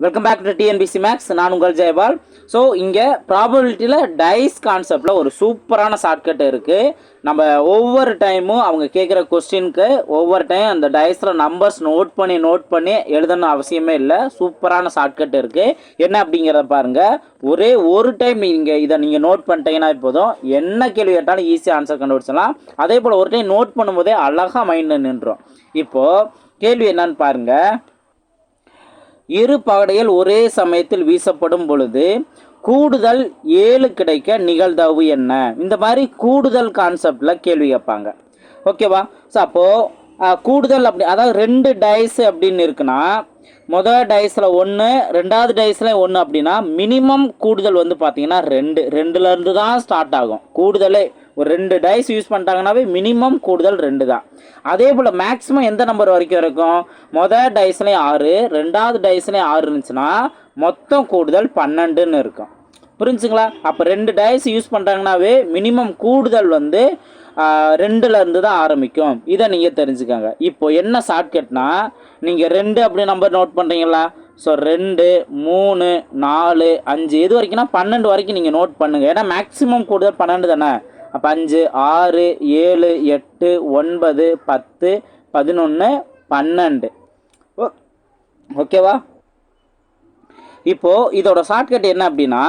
Welcome back to TNPSC Max நான் உங்கள் Jayapal. So இங்கே ப்ராபபிலிட்டியில் டைஸ் கான்செப்டில் ஒரு சூப்பரான ஷார்ட்கட் இருக்குது நம்ம ஒவ்வொரு டைமும் அவங்க கேட்குற கொஸ்டினுக்கு ஒவ்வொரு டைம் அந்த டைஸில் நம்பர்ஸ் நோட் பண்ணி நோட் பண்ணி எழுதணும் அவசியமே இல்லை. சூப்பரான ஷார்ட்கட் இருக்குது என்ன அப்படிங்கிறத பாருங்கள் ஒரே ஒரு டைம் நீங்கள் இதை நீங்கள் நோட் பண்ணிட்டீங்கன்னா போதும். என்ன கேள்வி கேட்டாலும் ஈஸியாக ஆன்சர் கண்டுபிடிச்சலாம் அதே போல் ஒரு டைம் நோட் பண்ணும்போதே அழகாக மைண்டில் நின்றோம் இப்போது கேள்வி என்னன்னு பாருங்கள் இரு பகடைகள் ஒரே சமயத்தில் வீசப்படும் பொழுது கூடுதல் ஏழு கிடைக்க நிகழ்தகவு என்ன? இந்த மாதிரி கூடுதல் கான்செப்டில் கேள்வி கேட்பாங்க. ஓகேவா ஸோ அப்போது கூடுதல் அப்படி அதாவது ரெண்டு டைஸ் அப்படின்னு இருக்குன்னா முதல் டைஸில் ஒன்று ரெண்டாவது டைஸில் ஒன்று அப்படின்னா மினிமம் கூடுதல் வந்து பார்த்தீங்கன்னா ரெண்டு ரெண்டுலேருந்து தான் ஸ்டார்ட் ஆகும். கூடுதலே ஒரு ரெண்டு டைஸ் யூஸ் பண்ணிட்டாங்கன்னாவே மினிமம் கூடுதல் ரெண்டு தான். அதே போல் மேக்ஸிமம் எந்த நம்பர் வரைக்கும் இருக்கும்? மொதல் டைஸ்லேயும் ஆறு ரெண்டாவது டைஸ்லேயும் ஆறு இருந்துச்சுன்னா மொத்தம் கூடுதல் பன்னெண்டுன்னு இருக்கும். புரிஞ்சுங்களா? அப்போ ரெண்டு டைஸ் யூஸ் பண்ணுறாங்கனாவே மினிமம் கூடுதல் வந்து ரெண்டுலேருந்து தான் ஆரம்பிக்கும். இதை நீங்கள் தெரிஞ்சுக்கோங்க. இப்போ என்ன ஷார்ட்கட்னா நீங்கள் ரெண்டு அப்படி நம்பர் நோட் பண்ணுறீங்களா ஸோ ரெண்டு மூணு நாலு அஞ்சு இது வரைக்கும்னா பன்னெண்டு வரைக்கும் நீங்கள் நோட் பண்ணுங்கள் ஏன்னா மேக்ஸிமம் கூடுதல் பன்னெண்டு தானே? அப்போ அஞ்சு ஆறு ஏழு எட்டு ஒன்பது பத்து பதினொன்று பன்னெண்டு. ஓ ஓகேவா இப்போது இதோட ஷார்ட்கட் என்ன அப்படின்னா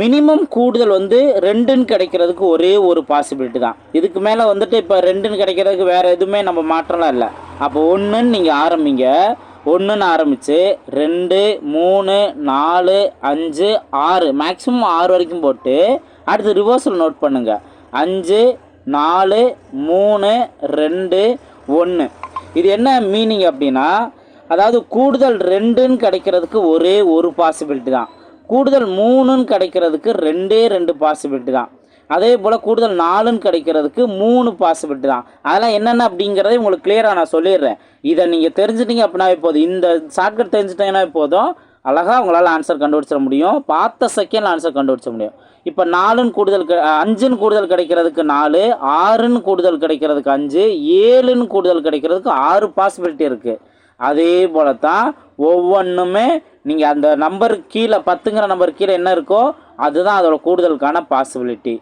மினிமம் கூடுதல் வந்து ரெண்டுன்னு கிடைக்கிறதுக்கு ஒரே ஒரு பாசிபிலிட்டி தான். இதுக்கு மேலே வந்துட்டு இப்போ ரெண்டுன்னு கிடைக்கிறதுக்கு வேறு எதுவுமே நம்ம மாற்றலாம் இல்லை. அப்போ ஒன்றுன்னு நீங்கள் ஆரம்பிங்க. ஒன்றுன்னு ஆரம்பித்து ரெண்டு மூணு நாலு அஞ்சு ஆறு. மேக்ஸிமம் ஆறு வரைக்கும் போட்டு அடுத்து ரிவர்ஸில் நோட் பண்ணுங்கள் அஞ்சு நாலு மூணு ரெண்டு ஒன்று இது என்ன மீனிங் அப்படின்னா அதாவது கூடுதல் ரெண்டுன்னு கிடைக்கிறதுக்கு ஒரே ஒரு பாசிபிலிட்டி தான். கூடுதல் மூணுன்னு கிடைக்கிறதுக்கு ரெண்டே ரெண்டு பாசிபிலிட்டி தான். அதே போல் கூடுதல் நாலுன்னு கிடைக்கிறதுக்கு மூணு பாசிபிலிட்டி தான். அதெல்லாம் என்னென்ன அப்படிங்கிறத உங்களுக்கு கிளியராக நான் சொல்லிடுறேன். இதை நீங்கள் தெரிஞ்சிட்டிங்க அப்படின்னா போதும். இந்த ஷார்ட்கட் தெரிஞ்சிட்டிங்கன்னா போதும். அழகாக உங்களால் ஆன்சர் கண்டுபிடிச்சிட முடியும். பார்த்த செகண்ட் ஆன்சர் கண்டுபிடிச்ச முடியும். இப்போ நாலுன்னு கூடுதல் க அஞ்சுன்னு கூடுதல் கிடைக்கிறதுக்கு நாலு ஆறுன்னு கூடுதல் கிடைக்கிறதுக்கு அஞ்சு ஏழுன்னு கூடுதல் கிடைக்கிறதுக்கு ஆறு பாசிபிலிட்டி இருக்குது அதே போல தான் ஒவ்வொன்றுமே நீங்கள் அந்த நம்பருக்கு கீழே பத்துங்கிற நம்பர் கீழே என்ன இருக்கோ அதுதான் அதோட கூடுதலுக்கான பாசிபிலிட்டி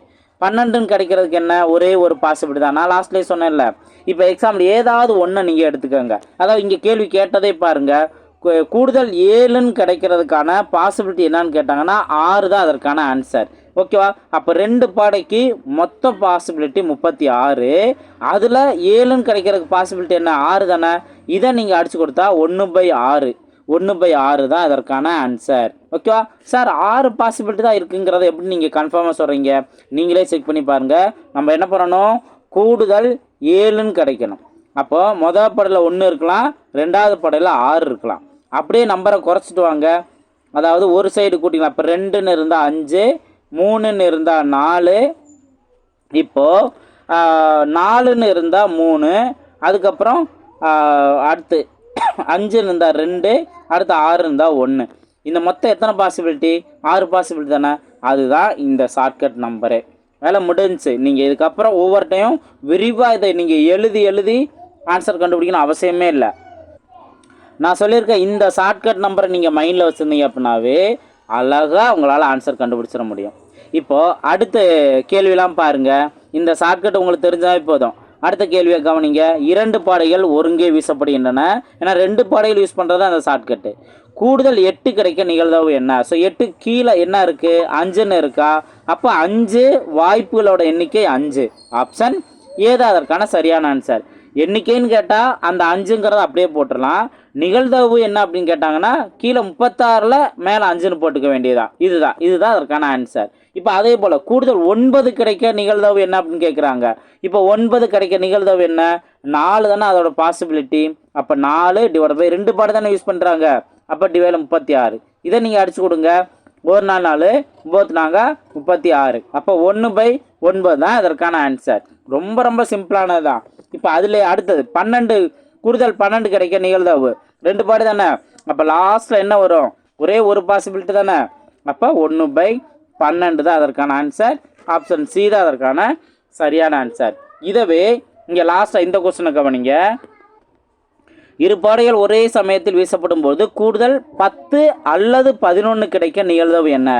பன்னெண்டுன்னு கிடைக்கிறதுக்கு என்ன? ஒரே ஒரு பாசிபிலிட்டி தான். நான் லாஸ்ட்லேயே சொன்னேன்ல. இப்போ எக்ஸாம்பிள் ஏதாவது ஒன்று நீங்கள் எடுத்துக்கோங்க. அதாவது இங்கே கேள்வி கேட்டதே பாருங்கள் கூடுதல் ஏழுன்னு கிடைக்கிறதுக்கான பாசிபிலிட்டி என்னன்னு கேட்டாங்கன்னா ஆறு தான் அதற்கான ஆன்சர் ஓகேவா அப்போ ரெண்டு பாடைக்கு மொத்த பாசிபிலிட்டி முப்பத்தி ஆறு. அதில் ஏழுன்னு கிடைக்கிறதுக்கு பாசிபிலிட்டி என்ன? ஆறு தானே? இதை நீங்கள் அடித்து கொடுத்தா ஒன்று பை ஆறு. ஒன்று பை ஆறு தான் அதற்கான ஆன்சர் ஓகேவா சார் ஆறு பாசிபிலிட்டி தான் இருக்குங்கிறத எப்படி நீங்கள் கன்ஃபார்மாக சொல்கிறீங்க நீங்களே செக் பண்ணி பாருங்கள் நம்ம என்ன பண்ணணும்? கூடுதல் ஏழுன்னு கிடைக்கணும். அப்போது மொதல் படையில் ஒன்று இருக்கலாம் ரெண்டாவது படையில் ஆறு இருக்கலாம். அப்படியே நம்பரை குறைச்சிட்டு வாங்க. அதாவது ஒரு சைடு கூட்டிக்கலாம். இப்போ ரெண்டுன்னு இருந்தால் அஞ்சு மூணுன்னு இருந்தால் நாலு. இப்போது நாலுன்னு இருந்தால் மூணு. அதுக்கப்புறம் அடுத்து அஞ்சுன்னு இருந்தால் ரெண்டு அடுத்து ஆறு இருந்தால் ஒன்று இந்த மொத்தம் எத்தனை பாசிபிலிட்டி ஆறு பாசிபிலிட்டி தானே? அதுதான் இந்த ஷார்ட்கட் நம்பரு வேலை முடிஞ்சு. நீங்கள் இதுக்கப்புறம் ஒவ்வொரு டைம் விரிவாக இதை நீங்கள் எழுதி எழுதி ஆன்சர் கண்டுபிடிக்கணும் அவசியமே இல்லை. நான் சொல்லியிருக்கேன் இந்த ஷார்ட்கட் நம்பரை நீங்கள் மைண்டில் வச்சுருந்தீங்க அப்படின்னாவே அழகாக உங்களால் ஆன்சர் கண்டுபிடிச்சிட முடியும். இப்போது அடுத்த கேள்விலாம் பாருங்கள் இந்த ஷார்ட்கட் உங்களுக்கு தெரிஞ்சாவே போதும். அடுத்த கேள்வியை கவனிங்க. இரண்டு பாடைகள் ஒருங்கே வீசப்படுகின்றன. ஏன்னா ரெண்டு பாடைகள் யூஸ் பண்ணுறது அந்த ஷார்ட்கட்டு கூடுதல் எட்டு கிடைக்க நிகழ்தவு என்ன? ஸோ எட்டு கீழே என்ன இருக்குது அஞ்சுன்னு இருக்கா? அப்போ அஞ்சு வாய்ப்புகளோட எண்ணிக்கை அஞ்சு. ஆப்ஷன் ஏதோ அதற்கான சரியான ஆன்சர் எண்ணிக்கைன்னு கேட்டால் அந்த அஞ்சுங்கிறத அப்படியே போட்டுடலாம். நிகழ்தகவு என்ன அப்படின்னு கேட்டாங்கன்னா கீழே முப்பத்தாறில் மேலே அஞ்சுன்னு போட்டுக்க வேண்டியதான் இதுதான். இதுதான் அதற்கான ஆன்சர் இப்போ அதே போல் கூடுதல் ஒன்பது கிடைக்க நிகழ்தகவு என்ன அப்படின்னு கேட்குறாங்க இப்போ ஒன்பது கிடைக்க நிகழ்தகவு என்ன? நாலு தானே அதோட பாசிபிலிட்டி அப்போ நாலு டிவைட் பை ரெண்டு பாடு தானே யூஸ் பண்ணுறாங்க அப்போ டிவைடில் முப்பத்தி ஆறு இதை நீங்கள் அடிச்சு கொடுங்க. ஒரு நாள் நாலு ஒம்பது நாங்க முப்பத்தி ஆறு. அப்போ ஒன்று பை ஒன்பது தான் இதற்கான ஆன்சர் ரொம்ப ரொம்ப சிம்பிளானது தான் இப்போ அதில் அடுத்தது பன்னெண்டு கூடுதல் பன்னெண்டு கிடைக்க நிகழ்தகவு. ரெண்டு பாடு தானே? அப்போ லாஸ்ட்டில் என்ன வரும்? ஒரே ஒரு பாசிபிலிட்டி தானே? அப்போ ஒன்று பை பன்னெண்டு தான் அதற்கான ஆன்சர் ஆப்ஷன் சி தான் அதற்கான சரியான ஆன்சர் இதவே இங்கே லாஸ்ட்டாக இந்த கொஸ்டினை கவனிங்க. இரு பாடைகள் ஒரே சமயத்தில் வீசப்படும் போது கூடுதல் பத்து அல்லது பதினொன்று கிடைக்க நிகழ்தவு என்ன?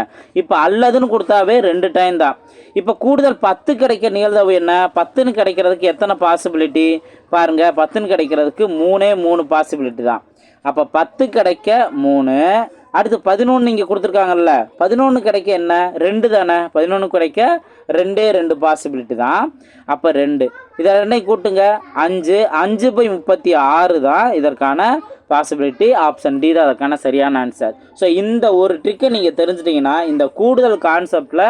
இப்போ அல்லதுன்னு கொடுத்தாவே ரெண்டு டைம் தான். இப்போ கூடுதல் பத்து கிடைக்க நிகழ்தவு என்ன? பத்துன்னு கிடைக்கிறதுக்கு எத்தனை பாசிபிலிட்டி பாருங்கள் பத்துன்னு கிடைக்கிறதுக்கு மூணே மூணு பாசிபிலிட்டி தான். அப்போ பத்து கிடைக்க மூணு அடுத்து பதினொன்று இங்கே கொடுத்துருக்காங்கல்ல. பதினொன்று கிடைக்க என்ன? ரெண்டு தானே. பதினொன்று கிடைக்க ரெண்டே ரெண்டு பாசிபிலிட்டி தான். அப்போ ரெண்டு. இதை ரெண்டையும் கூட்டுங்க. அஞ்சு. அஞ்சு பை முப்பத்தி ஆறு தான் இதற்கான பாசிபிலிட்டி ஆப்ஷன் டி தான் அதுக்கான சரியான ஆன்சர் ஸோ இந்த ஒரு ட்ரிக்கை நீங்கள் தெரிஞ்சிட்டிங்கன்னா இந்த கூடுதல் கான்செப்டில்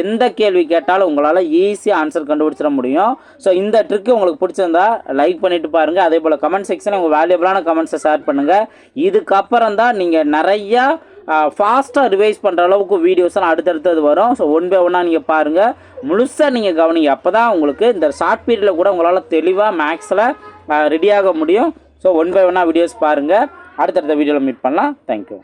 எந்த கேள்வி கேட்டாலும் உங்களால் ஈஸியாக ஆன்சர் கண்டுபிடிச்சிட முடியும். ஸோ இந்த ட்ரிக்கு உங்களுக்கு பிடிச்சிருந்தா லைக் பண்ணிவிட்டு பாருங்கள் அதே போல் கமெண்ட் செக்ஷனில் உங்கள் வேல்யூபிளான கமெண்ட்ஸை ஷேர் பண்ணுங்கள் இதுக்கப்புறம் தான் நீங்கள் நிறையா ஃபாஸ்ட்டாக ரிவைஸ் பண்ணுற அளவுக்கு வீடியோஸ்லாம் அடுத்தடுத்தது வரும். ஸோ ஒன் பை ஒன்னாக நீங்கள் பாருங்கள் முழுசாக நீங்கள் கவனிங்க. அப்போ தான் உங்களுக்கு இந்த ஷார்ட் பீரியடில் கூட உங்களால் தெளிவாக மேக்ஸில் ரெடியாக முடியும். ஸோ ஒன் பை ஒன்னாக வீடியோஸ் பாருங்கள் அடுத்தடுத்த வீடியோவில் மீட் பண்ணலாம். தேங்க்யூ